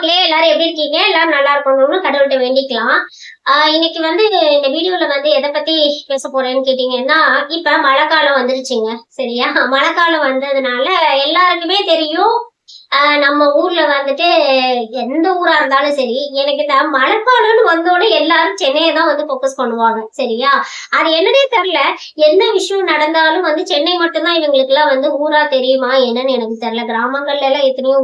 மக்களே எல்லாரும் எப்படி இருக்கீங்க? எல்லாரும் நல்லா இருக்கணும்னு கடவுள்கிட்ட வேண்டிக்கலாம். ஆஹ் இன்னைக்கு வந்து இந்த வீடியோல வந்து எதை பத்தி பேச போறேன்னு கேட்டீங்கன்னா இப்ப மழைக்காலம் வந்துருச்சுங்க சரியா? மழைக்காலம் வந்ததுனால எல்லாருக்குமே தெரியும். நம்ம ஊர்ல வந்துட்டு எந்த ஊரா இருந்தாலும் சரி எனக்கு இந்த மழைக்காலம்னு வந்தோடனே எல்லாரும் சென்னையை தான் வந்து ஃபோக்கஸ் பண்ணுவாங்க சரியா? அது என்னன்னே தெரியல. எந்த விஷயம் நடந்தாலும் வந்து சென்னை மட்டும்தான் இவங்களுக்கு எல்லாம் வந்து ஊரா தெரியுமா? என்னன்னு எனக்கு தெரியல. கிராமங்கள்ல எல்லாம் எத்தனையோ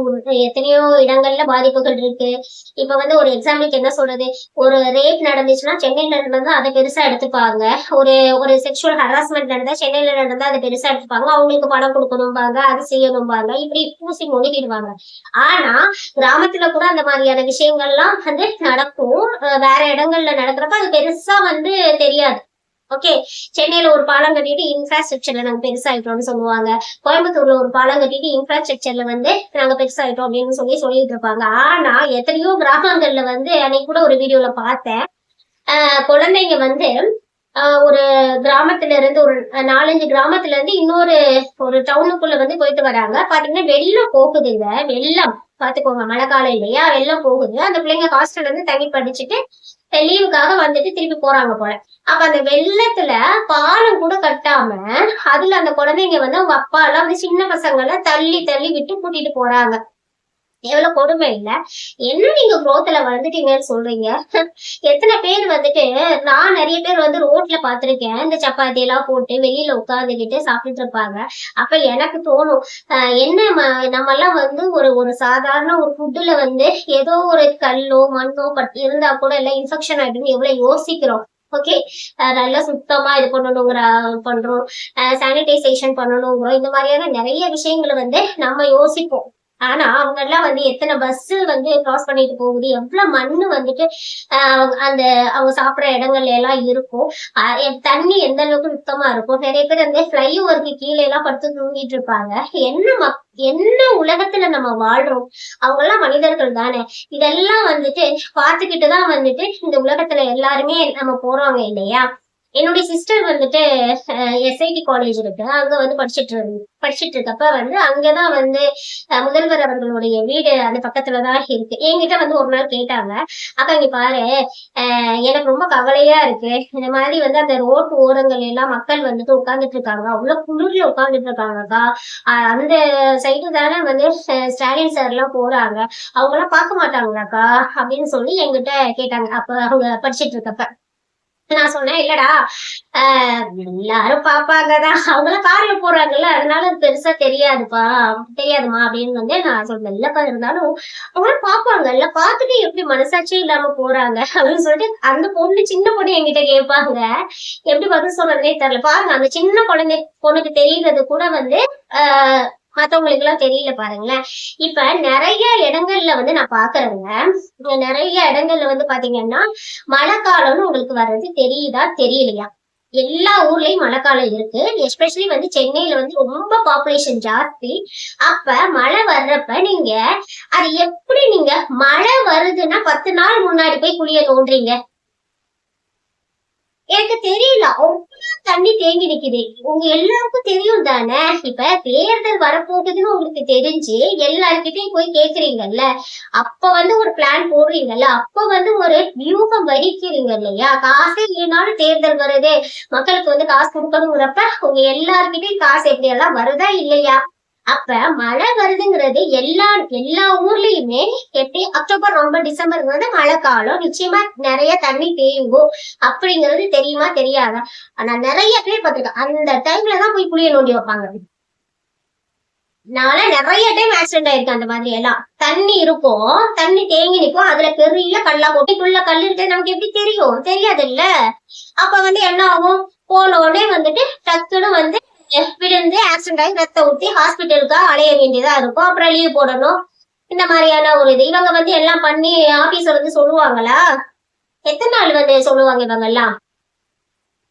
எத்தனையோ இடங்கள்ல பாதிப்புகள் இருக்கு. இப்ப வந்து ஒரு எக்ஸாம்பிளுக்கு என்ன சொல்றது? ஒரு ரேப் நடந்துச்சுன்னா சென்னையில நடந்தா அதை பெருசா எடுத்துப்பாங்க. ஒரு ஒரு செக்ஷுவல் ஹராஸ்மெண்ட் நடந்தா சென்னையில நடந்தா அதை பெருசா எடுத்துப்பாங்க. அவங்களுக்கு பணம் கொடுக்கணும்பாங்க அது செய்யணும்பாங்க. இப்படி பூசி மொழி மொழிகிடுவாங்க ஆனா கிராமத்துல கூட அந்த மாதிரியான விஷயங்கள்லாம் வந்து நடக்கும். வேற இடங்கள்ல நடக்கிறப்ப அது பெருசா வந்து தெரியாது. ஓகே சென்னையில ஒரு பாலம் கட்டிட்டு இன்ஃப்ராஸ்ட்ரக்சர்ல நாங்க பெருசாயிட்டோம்னு சொல்லுவாங்க. கோயம்புத்தூர்ல ஒரு பாலம் கட்டிட்டு இன்ஃப்ராஸ்ட்ரக்சர்ல வந்து நாங்க பெருசாயிட்டோம் அப்படின்னு சொல்லி சொல்லிட்டு இருப்பாங்க. ஆனா எத்தனையோ கிராமங்கள்ல வந்து அன்னைக்கு கூட ஒரு வீடியோல பார்த்தேன். ஆஹ் குழந்தைங்க வந்து ஒரு கிராமத்துல இருந்து ஒரு நாலஞ்சு கிராமத்துல இருந்து இன்னொரு ஒரு டவுனுக்குள்ள வந்து போயிட்டு வராங்க. பாத்தீங்கன்னா வெள்ளம் போகுது போகுதுங்க வெள்ளம். பாத்துக்கோங்க மழை காலம் இல்லையா? வெள்ளம் போகுது. அந்த பிள்ளைங்க ஹாஸ்டல்ல இருந்து தங்கி படிச்சுட்டு லீவுக்காக வந்துட்டு திருப்பி போறாங்க போல. அப்ப அந்த வெள்ளத்துல பாலம் கூட கட்டாம அதுல அந்த குழந்தைங்க வந்து அவங்க அப்பா எல்லாம் வந்து சின்ன பசங்களை தள்ளி தள்ளி விட்டு கூட்டிட்டு போறாங்க. எவ்வளவு கொடுமை இல்ல. என்ன நீங்க குரோத்ல வந்துட்டீங்கன்னு சொல்றீங்க? எத்தனை பேர் வந்துட்டு நான் நிறைய பேர் வந்து ரோட்ல பாத்திருக்கேன் இந்த சப்பாத்தி எல்லாம் போட்டு வெளியில உட்காந்துக்கிட்டு சாப்பிட்டுட்டு இருப்பாங்க. அப்ப எனக்கு தோணும் ஆஹ் என்ன நம்ம எல்லாம் வந்து ஒரு ஒரு சாதாரண ஒரு ஃபுட்டுல வந்து ஏதோ ஒரு கல்லோ மண்ணோ பட் இருந்தா கூட எல்லாம் இன்ஃபெக்ஷன் ஆயிடுன்னு எவ்வளவு யோசிக்கிறோம். ஓகே நல்லா சுத்தமா இது பண்ணணுங்கிற பண்றோம். சானிடைசேஷன் பண்ணணுங்கிறோம். இந்த மாதிரியான நிறைய விஷயங்களை வந்து நம்ம யோசிப்போம். ஆனா அவங்க எல்லாம் வந்து எத்தனை பஸ் வந்து கிராஸ் பண்ணிட்டு போகுது எவ்வளவு மண்ணு வந்துட்டு ஆஹ் அந்த அவங்க சாப்பிடுற இடங்கள்ல எல்லாம் இருக்கும். தண்ணி எந்த அளவுக்கு சுத்தமா இருக்கும்? நிறைய பேர் வந்து ஃப்ளைஓவருக்கு கீழே எல்லாம் படுத்து தூங்கிட்டு இருப்பாங்க. என்ன மக் என்ன உலகத்துல நம்ம வாழ்றோம்? அவங்க எல்லாம் மனிதர்கள் தானே. இதெல்லாம் வந்துட்டு பார்த்துக்கிட்டு தான் வந்துட்டு இந்த உலகத்துல எல்லாருமே நம்ம போறோங்க இல்லையா? என்னுடைய சிஸ்டர் வந்துட்டு எஸ்ஐடி காலேஜ் இருக்கு. அங்க வந்து படிச்சிட்டு இருந்து படிச்சிட்டு இருக்கப்ப வந்து அங்கதான் வந்து முதல்வர் அவர்களுடைய வீடு அந்த பக்கத்துலதான் இருக்கு. என்கிட்ட வந்து ஒரு நாள் கேட்டாங்க. அக்கா இங்க பாரு அஹ், எனக்கு ரொம்ப கவலையா இருக்கு. இந்த மாதிரி வந்து அந்த ரோட்டு ஓரங்கள் எல்லாம் மக்கள் வந்துட்டு உட்கார்ந்துட்டு இருக்காங்க. அவ்வளவு குளிர்ல உட்கார்ந்துட்டு இருக்காங்கக்கா அந்த சைடு தானே வந்து ஸ்டாலின் சார் எல்லாம் போறாங்க. அவங்க எல்லாம் பார்க்க மாட்டாங்களாக்கா அப்படின்னு சொல்லி என்கிட்ட கேட்டாங்க. அப்ப அவங்க படிச்சிட்டு இருக்கப்ப. நான் சொன்னேன் இல்லடா ஆஹ் எல்லாரும் பாப்பாங்கதான் அவங்களாம் கார்ல போறாங்கல்ல அதனால அது பெருசா தெரியாதுப்பா தெரியாதுமா அப்படின்னு வந்து நான் சொன்னேன். இல்லப்பா இருந்தாலும் அவங்களும் பாப்பாங்க இல்ல பாத்துட்டு எப்படி மனசாட்சியே இல்லாம போறாங்க அப்படின்னு சொல்லிட்டு அந்த பொண்ணு சின்ன பொண்ணு என்கிட்ட கேட்பாங்க. எப்படி பதில் சொல்றதுனே தெரியல. பாருங்க அந்த சின்ன குழந்தை பொண்ணுக்கு தெரியறது கூட வந்து ஆஹ் மத்தவங்களுக்கு எல்லாம் தெரியல பாருங்களேன். இப்ப நிறைய இடங்கள்ல வந்து நான் பாக்குறேங்க. நிறைய இடங்கள்ல வந்து பாத்தீங்கன்னா மழைக்காலம்னு உங்களுக்கு வர்றது தெரியுதா தெரியலையா? எல்லா ஊர்லயும் மழைக்காலம் இருக்கு. எஸ்பெஷலி வந்து சென்னையில வந்து ரொம்ப பாப்புலேஷன் ஜாஸ்தி. அப்ப மழை வர்றப்ப நீங்க அது எப்படி நீங்க மழை வருதுன்னா பத்து நாள் முன்னாடி போய் குளிய தோன்றீங்க எனக்கு தெரியல. அவ்வளவு தண்ணி தேங்கி நிக்குது. உங்க எல்லாருக்கும் தெரியும் தானே? இப்ப தேர்தல் வரப்போகுதுன்னு உங்களுக்கு தெரிஞ்சு எல்லார்கிட்டயும் போய் கேக்குறீங்கல்ல? அப்ப வந்து ஒரு பிளான் போடுறீங்கல்ல? அப்ப வந்து ஒரு வியூகம் வகிக்கிறீங்க இல்லையா? காசு இல்லைனாலும் தேர்தல் வருது. மக்களுக்கு வந்து காசு கொடுக்கணுங்கிறப்ப உங்க எல்லார்கிட்டயும் காசு எப்படி எல்லாம் வருதா இல்லையா? அப்ப மழை வருதுங்கிறது எல்லா எல்லா ஊர்லயுமே எட்டு அக்டோபர் நவம்பர் டிசம்பர்ங்கிறது மழை காலம். நிச்சயமா நிறைய தண்ணி தேங்கும். அப்படிங்கிறது தெரியுமா தெரியாதா? ஆனா நிறைய பேர் பார்த்திருக்கேன் அந்த டைம்ல தான் போய் குளிய நோண்டி வைப்பாங்க. நாள நிறைய டைம் ஆக்சிடென்ட் ஆயிருக்கு அந்த மாதிரி எல்லாம். தண்ணி இருக்கும். தண்ணி தேங்கி நிற்கும். அதுல பெரிய கல்லா கொட்டிக்குள்ள கல் இருக்கு. நமக்கு எப்படி தெரியும்? தெரியாது இல்ல அப்ப வந்து என்ன ஆகும்? போன உடனே வந்துட்டு டக்குன்னு வந்து இருந்து ஆக்சிடென்ட் ஆகி ரத்தம் ஊற்றி ஹாஸ்பிட்டலுக்கு அலைய வேண்டியதா இருக்கும். அப்புறம் லீவ் போடணும். இந்த மாதிரியான ஒரு இது. இவங்க வந்து எல்லாம் பண்ணி ஆபீஸ்ல வந்து சொல்லுவாங்களா? எத்தனை நாள் வந்து சொல்லுவாங்க இவங்க எல்லாம்?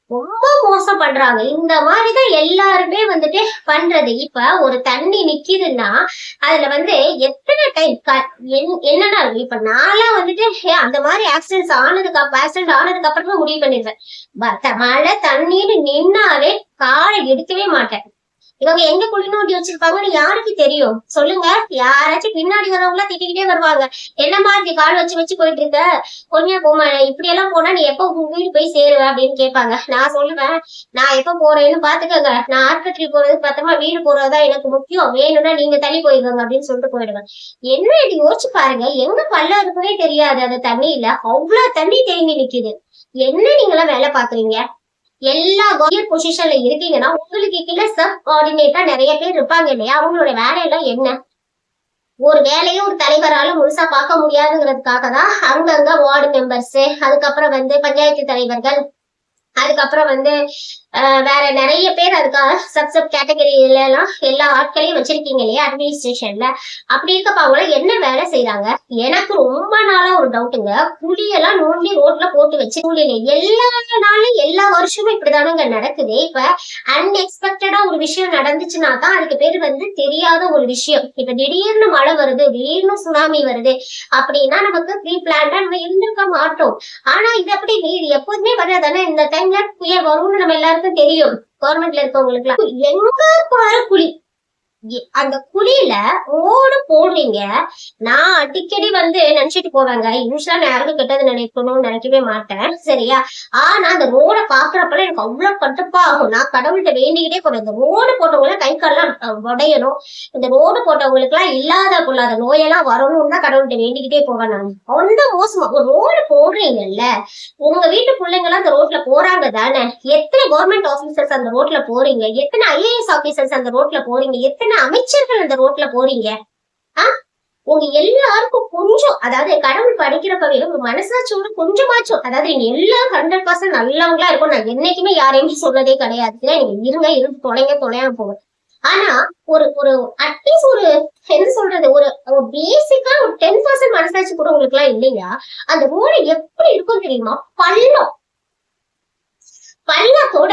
ரொம்ப மோசம் பண்றாங்க. இந்த மாதிரிதான் எல்லாருமே வந்துட்டு பண்றது. இப்ப ஒரு தண்ணி நிக்குதுன்னா அதுல வந்து எத்தனை டைம் என்னன்னா இப்ப நான்லாம் வந்துட்டு அந்த மாதிரி ஆக்சிடென்ட் ஆனதுக்கு அப்புறம் ஆக்சிடென்ட் ஆனதுக்கு அப்புறமா முடிவு பண்ணிடுவேன் மழை தண்ணீர் நின்னாவே காலை எடுக்கவே மாட்டேன். இவங்க எங்க குழி நோண்டி வச்சிருப்பாங்கன்னு யாருக்கு தெரியும்? சொல்லுங்க. யாராச்சும் பின்னாடி வரவங்க திட்டிக்கிட்டே வருவாங்க. என்னம்மா இப்படி கால் வச்சு வச்சு போயிட்டு இருக்க? கொஞ்சம் போமா இப்படி எல்லாம் போனா நீ எப்ப உங்க வீடு போய் சேருவ அப்படின்னு கேட்பாங்க. நான் சொல்லுவேன். நான் எப்ப போறேன்னு பாத்துக்கோங்க நான் ஆஸ்பத்திரி போறது பத்தமா வீடு போறதுதான் எனக்கு முக்கியம். வேணும்னா நீங்க தள்ளி போயிடுவாங்க அப்படின்னு சொல்லிட்டு போயிடுவேன். என்ன இது யோசிச்சு பாருங்க. எங்க பல்ல இருக்குன்னே தெரியாது. அந்த தண்ணியில அவ்வளவு தண்ணி தேங்கி நிக்குது. என்ன நீங்க எல்லாம் வேலை பாக்குறீங்க எல்லா கவர்மெண்ட் பொசிஷன்ல இருக்கீங்கன்னா உங்களுக்கு கீழே சப் கோஆர்டினேட்டா நிறைய பேர் இருப்பாங்க இல்லையா? அவங்களோட வேலையெல்லாம் என்ன? ஒரு வேலையை ஒரு தலைவரால முழுசா பார்க்க முடியாதுங்கிறதுக்காக தான் அங்கங்க வார்டு மெம்பர்ஸ் அதுக்கப்புறம் வந்து பஞ்சாயத்து தலைவர்கள் அதுக்கப்புறம் வந்து வேற நிறைய பேர் அதுக்காக சப் சப் கேட்டகரியில எல்லாம் எல்லா ஆட்களையும் வச்சிருக்கீங்க இல்லையா? அட்மினிஸ்ட்ரேஷன்ல அப்படி இருக்கப்ப அவங்கள என்ன வேலை செய்யறாங்க எனக்கு ரொம்ப நாளா ஒரு டவுட்டுங்க புளியெல்லாம் நோண்டி ரோட்ல போட்டு வச்சு புளியில எல்லா நாளும் எல்லா வருஷமும் இப்படிதானுங்க நடக்குது. இப்ப அன்எக்ஸ்பெக்டடா ஒரு விஷயம் நடந்துச்சுன்னா தான் அதுக்கு பேர் வந்து தெரியாத ஒரு விஷயம். இப்ப திடீர்னு மழை வருது திடீர்னு சுனாமி வருது அப்படின்னா நமக்கு ப்ரீ பிளான்டா நம்ம இருந்திருக்க மாட்டோம். ஆனா இது அப்படி இது எப்போதுமே வராதானே இந்த டைம்ல புயல் வரும்னு நம்ம எல்லாருக்கும் தெரியும். கவர்மெண்ட்ல இருக்கவங்களுக்கு எங்க பாரு குழி அந்த குழியில ஓடு போடுறீங்க. நான் அடிக்கடி வந்து நினைச்சிட்டு போவேங்க. யூஸ்வலா நான் யாருக்கும் கெட்டது நினைக்கணும்னு நினைக்கவே மாட்டேன். சரியா? ஆனா அந்த ரோட பாக்குறப்பல எனக்கு அவ்வளவு கட்டுப்பா ஆகும். நான் கடவுள்கிட்ட வேண்டிக்கிட்டே போறேன் இந்த ரோடு போட்டவங்க கை கால்லாம் உடையணும். இந்த ரோடு போட்டவங்களுக்கு எல்லாம் இல்லாத பொல்லாத நோயெல்லாம் வரணும்னு தான் கடவுள்கிட்ட வேண்டிக்கிட்டே போவேன் நான். ரொம்ப மோசமா. ஒரு ரோடு போடுறீங்கல்ல உங்க வீட்டு பிள்ளைங்க எல்லாம் அந்த ரோட்ல போறாங்க தானே? எத்தனை கவர்மெண்ட் ஆபீசர்ஸ் அந்த ரோட்ல போறீங்க? எத்தனை ஐஏஎஸ் ஆபீசர்ஸ் அந்த ரோட்ல போறீங்க? எத்தனை எத்தனை அமைச்சர்கள் அந்த ரோட்ல போறீங்க? ஆ? உங்க எல்லாருக்கும் கொஞ்சம் அதாவது கடவுள் படிக்கிறப்பவே உங்க மனசாட்சியோட கொஞ்சமாச்சும் அதாவது நீங்க எல்லாரும் ஹண்ட்ரட் பர்சன்ட் நல்லவங்களா இருக்கும் நான் என்னைக்குமே யாரையும் சொன்னதே கிடையாது. நீங்க இருங்க இருந்து தொலைங்க தொலையாம போகும் ஆனா ஒரு ஒரு அட்லீஸ்ட் ஒரு என்ன சொல்றது ஒரு பேசிக்கா ஒரு டென் பர்சன்ட் மனசாட்சி கூட உங்களுக்கு எல்லாம் இல்லையா? அந்த ரோடு எப்படி இருக்கும் தெரியுமா? பள்ளம். பள்ளத்தோட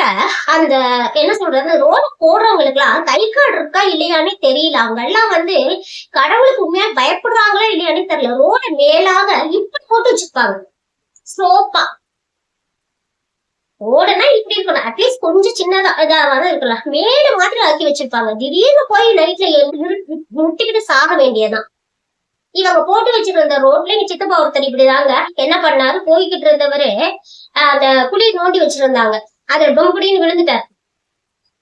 அந்த என்ன சொல்றது ரோடு போடுறவங்களுக்கு எல்லாம் கை கார்டு இருக்கா இல்லையானே தெரியல. அவங்க எல்லாம் வந்து கடவுளுக்கு உண்மையா பயப்படுறாங்களா இல்லையான்னு தெரியல. ரோட மேலாக இப்படி போட்டு வச்சிருப்பாங்க. ஸ்லோப்பா ரோடுனா இப்படி இருக்கணும். அட்லீஸ்ட் கொஞ்சம் சின்னதா இதாவது இருக்கலாம். மேல மாதிரி ஆக்கி வச்சிருப்பாங்க. திடீர்னு போய் நைட்ல முட்டிக்கிட்டு சாக வேண்டியதான் இவங்க போட்டு வச்சிருந்த ரோட்ல எங்க சித்தப்பா ஒருத்தர் இப்படிதாங்க என்ன பண்ணாரு? போய்கிட்டு இருந்தவரு அந்த குழி நோண்டி வச்சிருந்தாங்க. அதுல டொம்புடின்னு விழுந்துட்டார்.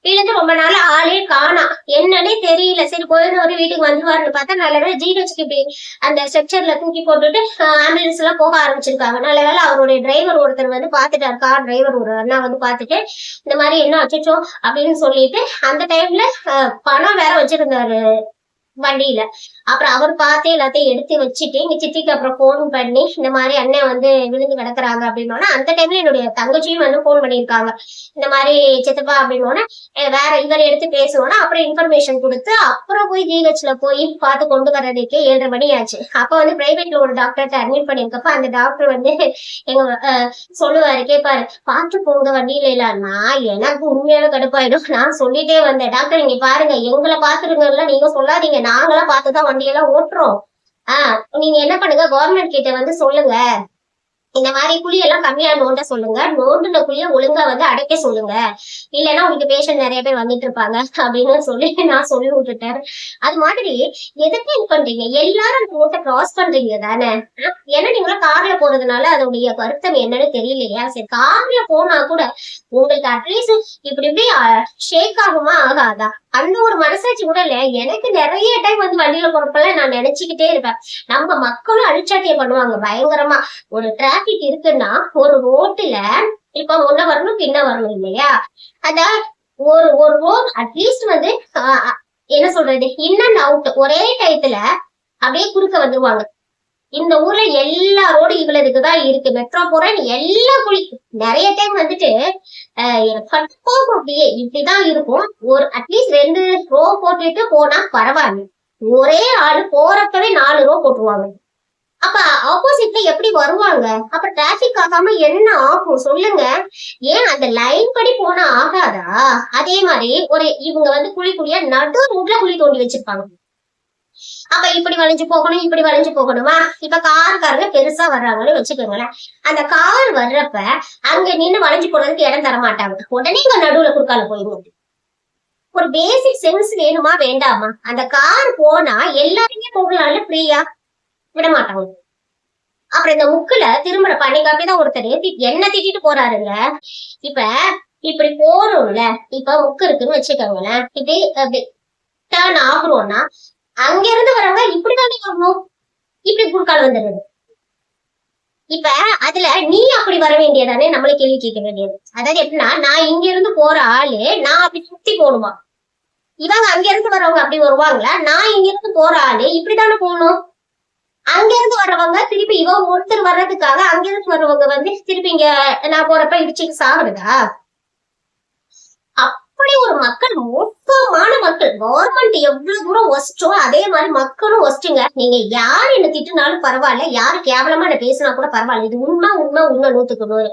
விழுந்து ரொம்ப நாள் ஆளே காணா. என்னன்னே தெரியல. சரி போயிருந்தவரு வீட்டுக்கு வந்துருவாருன்னு பார்த்தா நல்ல வேலை ஜிஹெச்க்கு இப்படி அந்த ஸ்ட்ரக்சர்ல தூக்கி போட்டுட்டு ஆம்புலன்ஸ் எல்லாம் போக ஆரம்பிச்சிருக்காங்க. நல்ல வேலை அவருடைய டிரைவர் ஒருத்தர் வந்து பாத்துட்டாரு கார் டிரைவர் ஒரு அண்ணா வந்து பாத்துட்டு இந்த மாதிரி என்ன அச்சோ அப்படின்னு சொல்லிட்டு அந்த டைம்ல பணம் வேற வச்சிருந்தாரு. வண்டியில. அப்புறம் அவர் பார்த்து எல்லாத்தையும் எடுத்து வச்சுட்டு எங்க சித்திக்கு அப்புறம் போன் பண்ணி இந்த மாதிரி அண்ணன் வந்து விழுந்து கிடக்குறாங்க அப்படின்னோடனே அந்த டைம்ல என்னுடைய தங்கச்சியும் வந்து போன் பண்ணியிருக்காங்க. இந்த மாதிரி சித்தப்பா அப்படின்னோட வேற இவர் எடுத்து பேசுவோம்னா அப்புறம் இன்ஃபர்மேஷன் கொடுத்து அப்புறம் போய் ஜிஹெச்ல போய் பார்த்து கொண்டு வர்றதுக்கே ஏழரை மணி ஆச்சு. அப்ப வந்து பிரைவேட்ல ஒரு டாக்டர்கிட்ட அட்மிட் பண்ணியிருக்கப்ப அந்த டாக்டர் வந்து எங்க சொல்லுவாரு கேட்பாரு பார்த்து போங்க வண்டியில இல்லன்னா எனக்கு உண்மையான கடுப்பாயிடும். நான் சொல்லிட்டே வந்தேன். டாக்டர் நீங்க பாருங்க எங்களை பாத்துருங்கல்ல நீங்க சொல்லாதீங்க. நாங்களா பார்த்துதான் வண்டியெல்லாம் ஓட்டுறோம். ஆஹ் நீங்க என்ன பண்ணுங்க? கவர்மெண்ட் கிட்ட வந்து சொல்லுங்க. இந்த மாதிரி குழியெல்லாம் கம்மியா நோண்ட சொல்லுங்க. நோண்டுன குழிய ஒழுங்கா வந்து அடைக்க சொல்லுங்க. இல்லைன்னா உங்களுக்கு பேஷண்ட் நிறைய பேர் வந்துட்டு இருப்பாங்க அப்படின்னு சொல்லி நான் சொல்லி விட்டுட்டேன். அது மாதிரி எதுக்கு இது பண்றீங்க? எல்லாரும் அந்த ரோட்டை கிராஸ் பண்றீங்க தானே? ஏன்னா நீங்களும் கார்ல போறதுனால அதோடைய வருத்தம் என்னன்னு தெரியலையா? சரி கார்ல போனா கூட உங்களுக்கு அட்லீஸ்ட் இப்படி இப்படி ஷேக் ஆகுமா? ஆகாதா? அந்த ஒரு மனசாட்சி கூட இல்ல. எனக்கு நிறைய டைம் வந்து வண்டியில போறப்பெல்லாம் நான் நினைச்சுக்கிட்டே இருப்பேன். நம்ம மக்களும் அழிச்சாட்டியம் பண்ணுவாங்க பயங்கரமா. ஒரு டிராபிக் இருக்குன்னா ஒரு ரோட்டுல இப்ப முன்ன வரணும் பின்ன வரணும் இல்லையா? அதான் ஒரு ஒரு ரோட் அட்லீஸ்ட் வந்து ஆஹ், என்ன சொல்றது? இன் அண்ட் அவுட் ஒரே டயத்துல அப்படியே குறுக்க வந்துருவாங்க. இந்த ஊர்ல எல்லா ரோடு இவ்வளவுக்கு தான் இருக்கு. மெட்ரோ போறேன் எல்லா குழி நிறைய டைம் வந்துட்டு ஆஹ், அப்படியே இப்படிதான் இருக்கும். ஒரு அட்லீஸ்ட் ரெண்டு ரோ போட்டுட்டு போனா பரவாயில்ல. ஒரே ஆள் போறப்பவே நாலு ரோ போட்டுருவாங்க. அப்ப ஆப்போசிட்ல எப்படி வருவாங்க? அப்ப டிராபிக் ஆகாம என்ன ஆகும்? சொல்லுங்க. ஏன் அந்த லைன் படி போனா ஆகாதா? அதே மாதிரி ஒரு இவங்க வந்து குழி குழியா நடு ரூட்ல குழி தோண்டி வச்சிருப்பாங்க. அப்ப இப்படி வளைஞ்சு போகணும் இப்படி வளைஞ்சு போகணுமா. இப்ப காருக்காரங்க பெருசா வர்றாங்கன்னு வச்சுக்கோங்களேன். அந்த கார் வர்றப்ப அங்க நின்னு வளைஞ்சு போறதுக்கு இடம் தர மாட்டாங்க. உடனே இங்க நடுவுல குறுக்கால போயிடும் ஒரு பேசிக் சென்ஸ் வேணுமா வேண்டாமா? அந்த கார் போனா எல்லாருமே போகலாம்ல ஃப்ரீயா விட மாட்டாங்க. அப்புறம் இந்த முக்குல திரும்புற பண்ணிக்கு அப்படிதான் ஒருத்தர் என்ன திட்டிட்டு போறாருங்க. இப்ப இப்படி போறோம்ல இப்ப முக்கு இருக்குன்னு வச்சுக்கோங்களேன். இப்படி டேர்ன் ஆகுறோம்னா அங்க இருந்து வரவங்க இப்படிதானே வரணும்? இப்படி குறுக்கால் வந்துடுறது. இப்ப அதுல நீ அப்படி வர வேண்டியதானே நம்மள கேள்வி கேட்க வேண்டியது. அதாவது எப்படின்னா நான் இங்க இருந்து போற ஆளு நான் அப்படி சுத்தி போகணுமா? இவங்க அங்க இருந்து வரவங்க அப்படி வருவாங்களா? நான் இங்க இருந்து போற ஆளு இப்படித்தானே போகணும்? அங்க இருந்து வர்றவங்க திருப்பி இவங்க ஒருத்தர் வர்றதுக்காக அங்க இருந்து வர்றவங்க வந்து திருப்பி இங்க நான் போறப்ப இடிச்சுட்டு சாகுறதா அப்படி ஒரு மக்கள் மோசமான மக்கள் கவர்மெண்ட் எவ்வளவு தூரம் ஒஸ்டோ அதே மாதிரி மக்களும் ஒஸ்ட்டுங்க நீங்க யார் என்ன திட்டுனாலும் பரவாயில்ல. யாரு கேவலமா என்ன பேசினா கூட பரவாயில்ல. இது உண்மை உண்மை உண்மை நூத்துக்கு நூறு.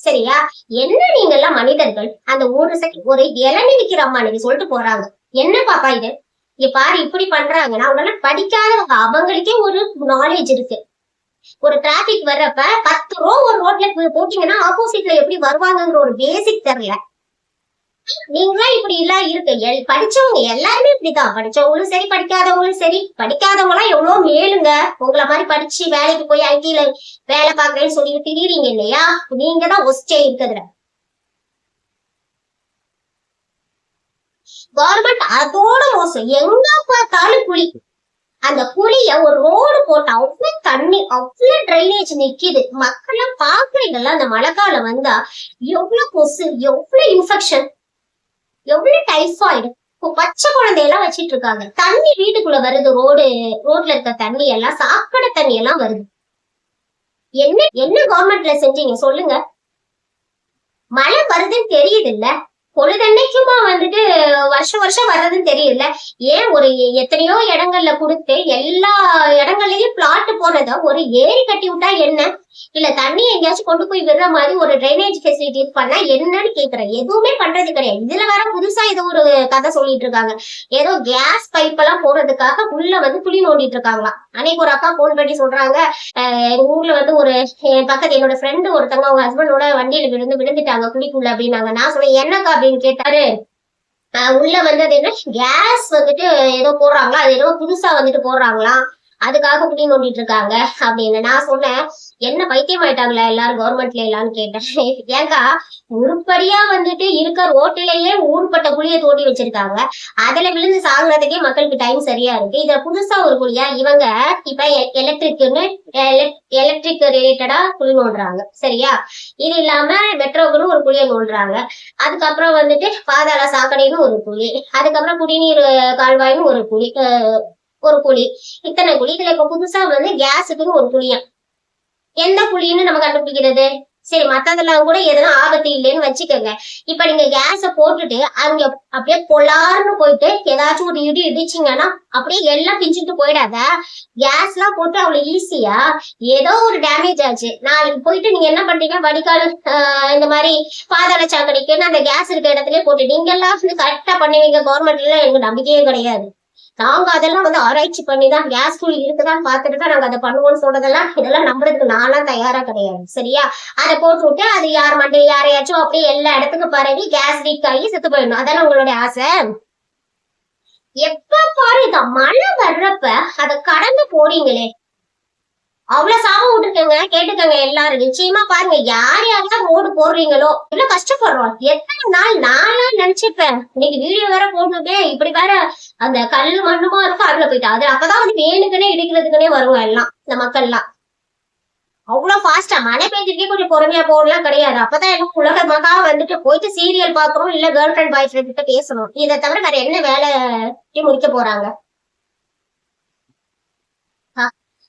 சரியா? என்ன நீங்க எல்லாம் மனிதர்கள்? அந்த ஒரு செகண்ட் ஒரு இளநி விக்கிற அம்மா நீங்க சொல்லிட்டு போறாங்க. என்ன பாப்பா இது? இங்க பாரு இப்படி பண்றாங்கன்னா அவங்க படிக்காதவங்க அவங்களுக்கே ஒரு நாலேஜ் இருக்கு. ஒரு டிராபிக் வர்றப்ப பத்து ரூபா ஒரு ரோட்ல போட்டீங்கன்னா ஆப்போசிட்ல எப்படி வருவாங்கங்கிற ஒரு பேசிக் தெரியல. நீங்களா இப்படி எல்லாம் இருக்கு எல்- படிச்சவங்க எல்லாருமே இப்படிதான். படிச்சவங்களும் சரி படிக்காதவங்களும் சரி. படிக்காதவங்க எல்லாம் எவ்வளவு மேலுங்க. உங்களை மாதிரி படிச்சு வேலைக்கு போய் ஐடியில வேலை பாக்குறேன்னு சொல்லி திரியுறீங்க இல்லையா? நீங்க தான் ஒஸ்டே இருக்குதுல கவர்மெண்ட் அதோட மோசம். எங்க பார்த்தாலும் குழி. அந்த குழிய ஒரு ரோடு போட்டு அவ்வளவு தண்ணி அவ்வளவு ட்ரைனேஜ் நிக்குது. மக்கள்லாம் பாக்குறீங்கல்ல அந்த மழைக்காலம் வந்தா எவ்வளவு கொசு எவ்வளவு இன்ஃபெக்ஷன் எவ்வளவு டைஃபாய்டு இப்போ பச்சை குழந்தையெல்லாம் வச்சிட்டு இருக்காங்க தண்ணி வீட்டுக்குள்ள வருது ரோடு ரோட்ல இருக்க தண்ணி எல்லாம் சாக்கடை தண்ணி எல்லாம் வருது. என்ன என்ன கவர்மெண்ட்ல செஞ்சீங்க? சொல்லுங்க. மழை வருதுன்னு தெரியுது இல்ல பொழுதன்னைக்குமா வந்துட்டு வருஷம் வருஷம் வர்றதுன்னு தெரியல ஏன் ஒரு எத்தனையோ இடங்கள்ல கொடுத்து எல்லா இடங்கள்லயும் பிளாட் போனத ஒரு ஏரி கட்டி விட்டா என்ன? இல்ல தண்ணி எங்கேயாச்சும் கொண்டு போய் விடுற மாதிரி ஒரு ட்ரைனேஜ் ஃபெசிலிட்டிஸ் பண்ணா என்னன்னு கேக்குறேன். எதுவுமே பண்றது கிடையாது. இதுல வேற புதுசா ஏதோ ஒரு கதை சொல்லிட்டு இருக்காங்க. ஏதோ கேஸ் பைப் எல்லாம் போறதுக்காக உள்ள வந்து குழி நோண்டிட்டு இருக்காங்களாம். அன்னைக்கு ஒரு அக்கா போன் பண்ணி சொல்றாங்க எங்க ஊர்ல வந்து ஒரு என் பக்கத்து என்னோட ஃப்ரெண்டு ஒருத்தவங்க அவங்க ஹஸ்பண்டோட வண்டியில விழுந்து விழுந்துட்டாங்க குழிக்குள்ள அப்படின்னாங்க. நான் சொன்னேன் என்னக்கா அப்படின்னு கேட்டாரு. உள்ள வந்து அது என்ன கேஸ் வந்துட்டு ஏதோ போடுறாங்களா? அது ஏதோ புதுசா வந்துட்டு போடுறாங்களாம். அதுக்காக குழி நோண்டிட்டு இருக்காங்க அப்படின்னு நான் சொன்னேன் என்ன பைத்தியம் ஆயிட்டாங்களா எல்லாரும் கவர்மெண்ட்ல எல்லாம்னு கேட்டேன். ஏங்கா உருப்படியா வந்துட்டு இருக்க ரோட்டிலேயே ஊர்பட்ட குழியை தோண்டி வச்சிருக்காங்க. அதுல விழுந்து சாகுறதுக்கே மக்களுக்கு டைம் சரியா இருக்கு. இத புதுசா ஒரு குழியா இவங்க இப்ப எலக்ட்ரிக்னு எலக்ட்ரிக் ரிலேட்டடா குழி நோண்டுறாங்க. சரியா? இது இல்லாம மெட்ரோக்குன்னு ஒரு குழியை நோண்டுறாங்க. அதுக்கப்புறம் வந்துட்டு பாதாள சாக்கடைன்னு ஒரு குழி அதுக்கப்புறம் குடிநீர் கால்வாய்னு ஒரு குழி அஹ் ஒரு குழி. இத்தனை குழி இதுல இப்ப புதுசா வந்து கேஸுக்குன்னு ஒரு குழியா எந்த குழின்னு நம்ம கண்டுபிடிக்கிறது? சரி மத்ததெல்லாம் கூட எதுனா ஆபத்து இல்லைன்னு வச்சுக்கோங்க. இப்ப நீங்க கேஸ போட்டுட்டு அங்க அப்படியே பொலார்னு போயிட்டு ஏதாச்சும் ஒரு இடி இடிச்சிங்கன்னா அப்படியே எல்லாம் பிஞ்சுட்டு போயிடாத. கேஸ் எல்லாம் போட்டு அவ்வளவு ஈஸியா ஏதோ ஒரு டேமேஜ் ஆச்சு. நாளைக்கு போயிட்டு நீங்க என்ன பண்றீங்க? வடிகால் இந்த மாதிரி பாதாள சாக்கடைக்குன்னு அந்த கேஸ் இருக்க இடத்துலயே போட்டு நீங்க எல்லாம் வந்து கரெக்டா பண்ணுவீங்க. கவர்மெண்ட்ல எனக்கு நம்பிக்கையே கிடையாது. நாங்க அதெல்லாம் வந்து ஆராய்ச்சி பண்ணி தான் கேஸ் ஃபுல் இருக்குதான்னு பார்த்துட்டு தான் நாங்க அதை பண்ணுவோம்னு சொல்றதெல்லாம் இதெல்லாம் நம்புறதுக்கு நானா தயாரா கிடையாது. சரியா? அதை போட்டு விட்டு அது யார் மண்டை யாரையாச்சும் அப்படியே எல்லா இடத்துக்கும் பரவி கேஸ் லீக் ஆகி செத்து போயிடணும். அதானே உங்களுடைய ஆசை? எப்ப பாரு இந்த மழை வர்றப்ப அதை கடந்து போறீங்களே அவ்வளவு சாபம் விட்டுருக்கேங்க கேட்டுக்கங்க எல்லாரும். நிச்சயமா பாருங்க யார் யாரெல்லாம் ரோடு போடுறீங்களோ இவ்வளவு கஷ்டப்படுறோம். எத்தனை நாள் நானா நினைச்சிருப்பேன். இன்னைக்கு வீடியோ வேற போடணுமே இப்படி வேற அந்த கல் மண்ணுமா இருக்கும் அதுல போயிட்டா. அது அப்பதான் வந்து வேணுக்குன்னே இடிக்கிறதுக்குன்னே வருவோம் எல்லாம் இந்த மக்கள்லாம். அவ்வளவு ஃபாஸ்டா மழை பெய்ஞ்சிருக்கே கொஞ்சம் பொறுமையா போகலாம் கிடையாது. அப்பதான் எனக்கு உலக மகா வந்துட்டு போயிட்டு சீரியல் பாக்குறோம் இல்ல கேர்ள் ஃபிரெண்ட் பாய் ஃப்ரெண்ட் கிட்ட பேசணும். இதை தவிர வேற என்ன வேலை முடிக்க போறாங்க?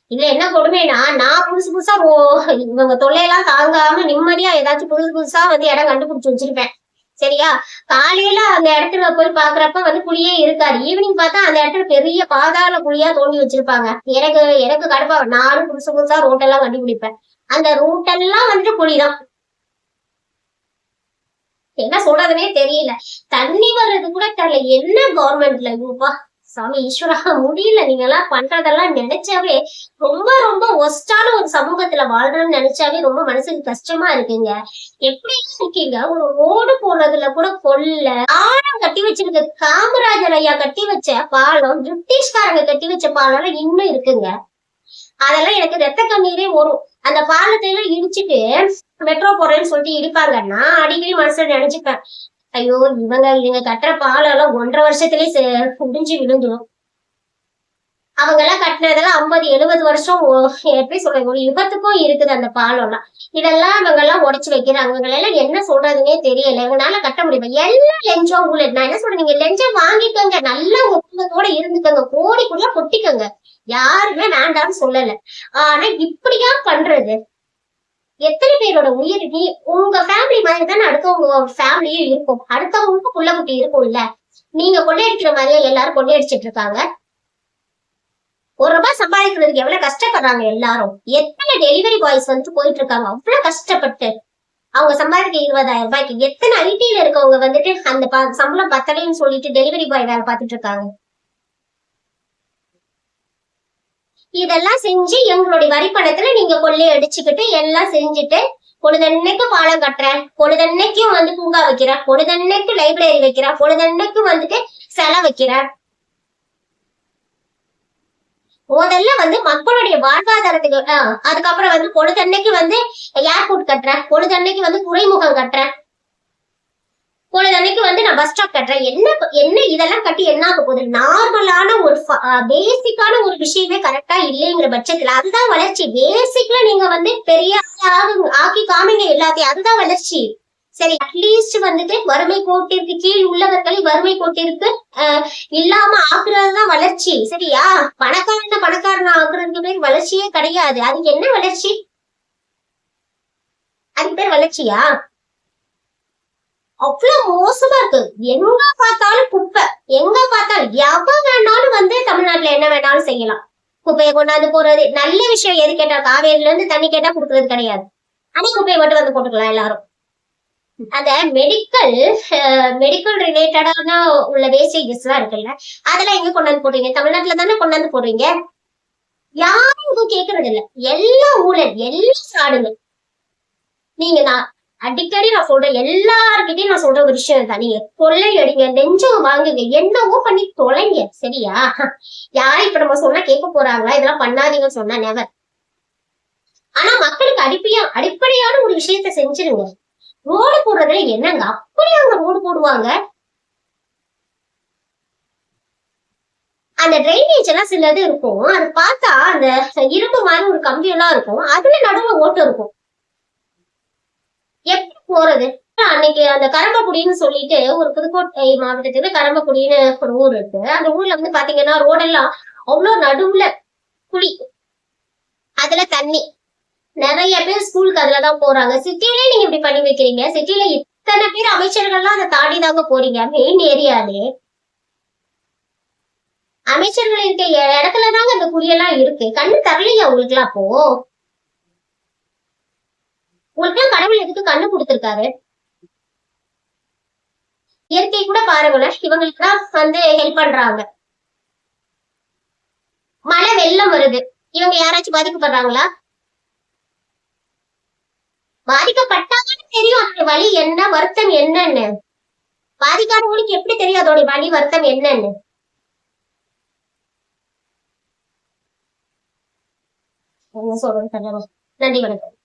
இதுல என்ன கொடுமைனா நான் புதுசு புதுசா ஓ- இவங்க தொல்லையெல்லாம் தாங்காம நிம்மதியா ஏதாச்சும் புதுசு புதுசா வந்து இடம் கண்டுபிடிச்சு வச்சிருப்பேன். சரியா? காலையில அந்த இடத்துல போய் பாக்குறப்ப வந்து குழியே இருக்காது. ஈவினிங் பார்த்தா அந்த இடத்துல பெரிய பாதாள குழியா தோண்டி வச்சிருப்பாங்க. எனக்கு எனக்கு கடுப்பா நானும் புதுசு புதுசா ரோட்டெல்லாம் கண்டுபிடிப்பேன். அந்த ரூட்டெல்லாம் வந்துட்டு குழிதான். என்ன சொல்றதுனே தெரியல. தண்ணி வர்றது கூட தெரியல. என்ன கவர்மெண்ட்ல இப்பா சாமி ஈஸ்வரா முடியல. நீங்க எல்லாம் பண்றதெல்லாம் நினைச்சாவே ரொம்ப ரொம்ப ஒஸ்டான ஒரு சமூகத்துல வாழ்றோம்னு நினைச்சாவே ரொம்ப மனசுக்கு கஷ்டமா இருக்குங்க. எப்படி இருக்கீங்க? ஒரு ஓடு போனதுல கூட கொல்ல ஆழம் கட்டி வச்சிருக்க காமராஜர் ஐயா கட்டி வச்ச பாலம் பிரிட்டிஷ்காரங்க கட்டி வச்ச பாலம் இன்னும் இருக்குங்க. அதெல்லாம் எனக்கு ரத்த கண்ணீரே வரும். அந்த பாலத்தை எல்லாம் இடிச்சிட்டு மெட்ரோ போறேன்னு சொல்லிட்டு இடிப்பாங்கன்னா அடிக்கடி மனசுல நினைச்சுப்பேன். ஐயோ இவங்க இவங்க கட்டுற பாலெல்லாம் ஒன்றரை வருஷத்துலயே முடிஞ்சு விழுந்துடும் அவங்க எல்லாம் கட்டினதெல்லாம் ஐம்பது எழுபது வருஷம் எப்படி சொல்றது ஒரு யுகத்துக்கும் இருக்குது அந்த பாலம்லாம். இதெல்லாம் இவங்க எல்லாம் உடைச்சு வைக்கிறாங்க. இவங்க எல்லாம் என்ன சொல்றதுன்னே தெரியல. இவங்களால கட்ட முடியுமா? எல்லாம் லெஞ்சம் உங்களுக்கு நான் என்ன சொல்றேன் நீங்க லெஞ்சம் வாங்கிக்கோங்க. நல்லா ஒப்புதத்தோட இருந்துக்கோங்க. கோடிக்குள்ள கொட்டிக்கோங்க. யாருமே வேண்டாம்னு சொல்லல. ஆனா இப்படியா பண்றது. எத்தனை பேரோட உயிர் நீ உங்க ஃபேமிலி மாதிரி தானே அடுத்தவங்க ஃபேமிலியும் இருக்கும். அடுத்தவங்களுக்கு புள்ள குட்டி இருக்கும்ல. நீங்க கொள்ளையடிக்கிற மாதிரியே எல்லாரும் கொள்ளையடிச்சிட்டு இருக்காங்க. ஒரு ரூபாய் சம்பாதிக்கிறதுக்கு எவ்வளவு கஷ்டப்படுறாங்க எல்லாரும். எத்தனை டெலிவரி பாய்ஸ் வந்து போயிட்டு இருக்காங்க. அவ்வளவு கஷ்டப்பட்டு. அவங்க சம்பாதிக்க இருபதாயிரம் ரூபாய்க்கு எத்தனை ஐடியில இருக்கவங்க வந்துட்டு அந்த ப- சம்பளம் பத்தலைன்னு சொல்லிட்டு டெலிவரி பாய் வேலை பார்த்துட்டு இருக்காங்க. இதெல்லாம் செஞ்சு எங்களுடைய வரி பணத்துல நீங்க கொள்ளைய அடிச்சுக்கிட்டு எல்லாம் செஞ்சுட்டு பொழுதன்னைக்கு பாலம் கட்டுறேன் பொழுதன்னைக்கும் வந்து பூங்கா வைக்கிறேன் பொழுதன்னைக்கு லைப்ரரி வைக்கிறேன் பொழுதன்னைக்கு வந்துட்டு சிலை வைக்கிறேன் முதல்ல வந்து மக்களுடைய வாழ்வாதாரத்துக்கு ஆஹ், அதுக்கப்புறம் வந்து பொழுதன்னைக்கு வந்து ஏர்போர்ட் கட்டுறேன் பொழுதன்னைக்கு வந்து துறைமுகம் கட்டுறேன் பொழுதன்னைக்கு வந்து நான் பஸ் ஸ்டாப் கட்டுறேன். என்ன என்ன இதெல்லாம் கட்டி என்ன ஆக போகுது? நார்மலான ஒரு பேசிக்கான ஒரு விஷயமே கரெக்டா இல்லைங்கிற பட்சத்துல அதுதான் வளர்ச்சி. பேசிக்ல நீங்க வந்து பெரிய ஆக்கி காமிங்க எல்லாத்தையும். அதுதான் வளர்ச்சி. சரி அட்லீஸ்ட் வந்துட்டு வறுமை கோட்டிற்கு கீழ் உள்ளவர்களை வறுமை கோட்டிற்கு இல்லாம ஆக்குறதுதான் வளர்ச்சி. சரியா? பணக்காரன பணக்காரன் ஆக்குறதுக்கு பேர் வளர்ச்சியே கிடையாது. அது என்ன வளர்ச்சி? அது பேர் வளர்ச்சியா? அவ்வளவு மோசமா இருக்கு. எங்க பார்த்தாலும் குப்பை. எங்க பார்த்தாலும் எவ வேணாலும் வந்து தமிழ்நாட்டுல என்ன வேணாலும் செய்யலாம். குப்பையை கொண்டாந்து போறது நல்ல விஷயம் எது கேட்டா காவேரியில இருந்து தண்ணி கேட்டா கொடுக்கறது கிடையாது. ஆனா குப்பையை மட்டும் வந்து போட்டுக்கலாம் எல்லாரும். அந்த மெடிக்கல் மெடிக்கல் ரிலேட்டடான உள்ள வேஸ்டேஜஸ் எல்லாம் இருக்குல்ல. அதெல்லாம் எங்க கொண்டாந்து போடுறீங்க? தமிழ்நாட்டுல தானே கொண்டாந்து போடுறீங்க? யாரும் இதுவும் கேக்குறது இல்ல. எல்லா ஊழல் எல்லா சாடுங்க. நீங்க நான் அடிக்கடி நான் சொல்றேன் எல்லார்கிட்டயும் நான் சொல்ற ஒரு விஷயம் தான் நீங்க கொள்ளையடிங்க நெஞ்சம் வாங்குங்க என்னவோ பண்ணி தொலைங்க சரியா? யார் இப்ப நம்ம சொன்னா கேட்க போறாங்களா? இதெல்லாம் பண்ணாதீங்கன்னு சொன்னா நெவர் ஆனா மக்களுக்கு அடிப்பையா அடிப்படையான ஒரு விஷயத்த செஞ்சிருங்க. ரோடு போடுறதுல என்னங்க? அப்படியே அவங்க ரோடு போடுவாங்க. அந்த டிரைனேஜ் எல்லாம் சிலது இருக்கும். அது பார்த்தா அந்த இரும்பு மாதிரி ஒரு கம்பி எல்லாம் இருக்கும். அதுல நடுவுல ஓட்டு இருக்கும். எப்படி போறது? அன்னைக்கு அந்த கரம்பக்குடின்னு சொல்லிட்டு ஒரு புதுக்கோட்டை மாவட்டத்துல கரம்பக்குடின்னு ஒரு ஊர் இருக்கு. அந்த ஊர்ல வந்து பாத்தீங்கன்னா ரோடெல்லாம் அவ்வளவு நடுவுல குழி. அதுல தண்ணி. நிறைய பேர் ஸ்கூலுக்கு அதுலதான் போறாங்க. சிட்டிலே நீங்க இப்படி பண்ணி வைக்கிறீங்க? சிட்டில இத்தனை பேர் அமைச்சர்கள்லாம் அதை தாண்டி தாங்க போறீங்க. மெயின் ஏரியாலே அமைச்சர்கள் இருக்க இடத்துல தாங்க அந்த குழியெல்லாம் இருக்கு. கண்ணு தரலையா உங்களுக்குலாம் அப்போ? உங்களுக்கு கடவுள் எதுக்கு கண்ணு கொடுத்திருக்காரு? இயற்கை கூட பாருங்களேன் இவங்களுக்கு தான் வந்து ஹெல்ப் பண்றாங்க. மழை வெள்ளம் வருது. இவங்க யாராச்சும் பாதிக்கப்படுறாங்களா? பாதிக்கப்பட்டாங்கன்னு தெரியும் அதோட வழி என்ன வருத்தம் என்னன்னு. பாதிக்காதவங்களுக்கு எப்படி தெரியும் அதோட வழி வருத்தம் என்னன்னு? என்ன சொல்றது நன்றி வணக்கம்.